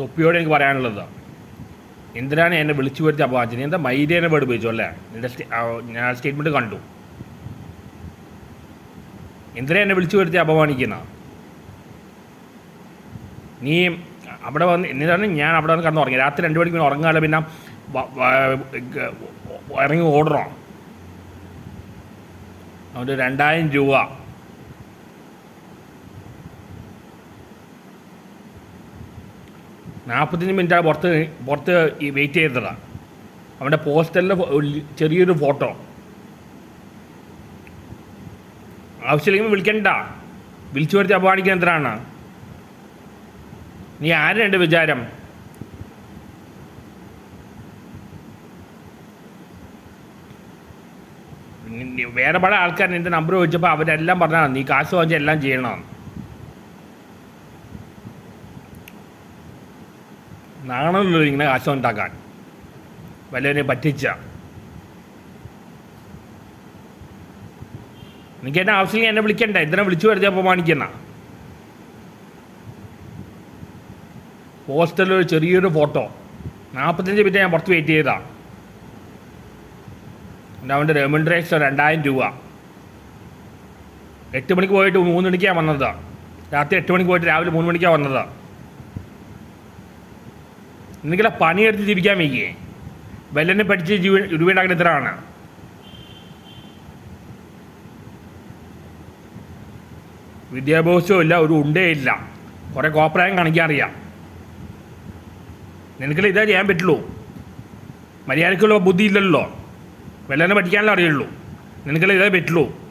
തൊപ്പിയോട് എനിക്ക് പറയാനുള്ളത്. എന്തിനാണ് എന്നെ വിളിച്ചു വരുത്തി അപമാനിച്ചത് നീ എന്താ മൈദേനെ വേർഡ് ഉപയോഗിച്ചു അല്ലേ? നിന്റെ ഞാൻ സ്റ്റേറ്റ്മെന്റ് കണ്ടു. എന്തിനാ എന്നെ വിളിച്ചു വരുത്തി അപമാനിക്കുന്ന? നീ അവിടെ വന്ന് എന്നിട്ടാണ് ഞാൻ അവിടെ വന്ന് കിടന്ന് ഉറങ്ങി രാത്രി രണ്ട് മണിക്ക് പിന്നെ ഉറങ്ങാതെ പിന്നെ ഇറങ്ങി ഓടണം അവന്റെ രണ്ടായിരം രൂപ നാൽപ്പത്തഞ്ച് മിനിറ്റ് പുറത്ത് പുറത്ത് ഈ വെയിറ്റ് ചെയ്തതാ. അവന്റെ പോസ്റ്ററിൽ ചെറിയൊരു ഫോട്ടോ. ആവശ്യമില്ലെങ്കിൽ വിളിക്കണ്ട. വിളിച്ചു വരുത്തി അപമാനിക്കാൻ എന്തിനാണ്? നീ ആരുണ്ട് എന്റെ വിചാരം? വേറെ പല ആൾക്കാർ നിന്റെ നമ്പർ ചോദിച്ചപ്പോൾ അവരെല്ലാം പറഞ്ഞാണ് നീ കാശ് വാങ്ങിച്ച് എല്ലാം ചെയ്യണം. നാണല്ലോ ഇങ്ങനെ കാശം ഉണ്ടാക്കാൻ വല്ലവരെ പറ്റിച്ച. എനിക്ക് എന്നെ ആവശ്യമില്ല എന്നെ വിളിക്കണ്ട? എന്തിനാ വിളിച്ചു വരുത്തി അപമാനിക്കുന്ന. പോസ്റ്ററിൽ ഒരു ചെറിയൊരു ഫോട്ടോ. നാൽപ്പത്തഞ്ച് മിനിറ്റ് ഞാൻ പുറത്ത് വെയിറ്റ് ചെയ്താ. എന്റെ അവന്റെ റെമുണ്ടറേഷൻ രണ്ടായിരം രൂപ. എട്ട് മണിക്ക് പോയിട്ട് മൂന്ന് മണിക്കാണ് വന്നത്. രാത്രി എട്ട് മണിക്ക് പോയിട്ട് രാവിലെ മൂന്ന് മണിക്കാണ് വന്നത്. നിങ്ങളെ പണിയെടുത്ത് ജീവിക്കാൻ വയ്യേ. വല്ലനെ പഠിച്ച് ജീവ രൂപയുണ്ടാക്കുന്ന ഇത്രയാണ് വിദ്യാഭ്യാസവും ഇല്ല ഒരു ഉണ്ടേ ഇല്ല. കുറേ കോപ്രായം കാണിക്കാൻ അറിയാം. നിനക്കില്ല ഇതേ ചെയ്യാൻ പറ്റുള്ളൂ? മര്യാദക്കുള്ള ബുദ്ധി ഇല്ലല്ലോ. വെല്ലനെ പഠിക്കാനല്ലേ അറിയുള്ളൂ. നിനക്കില്ല ഇതേ പറ്റുള്ളൂ?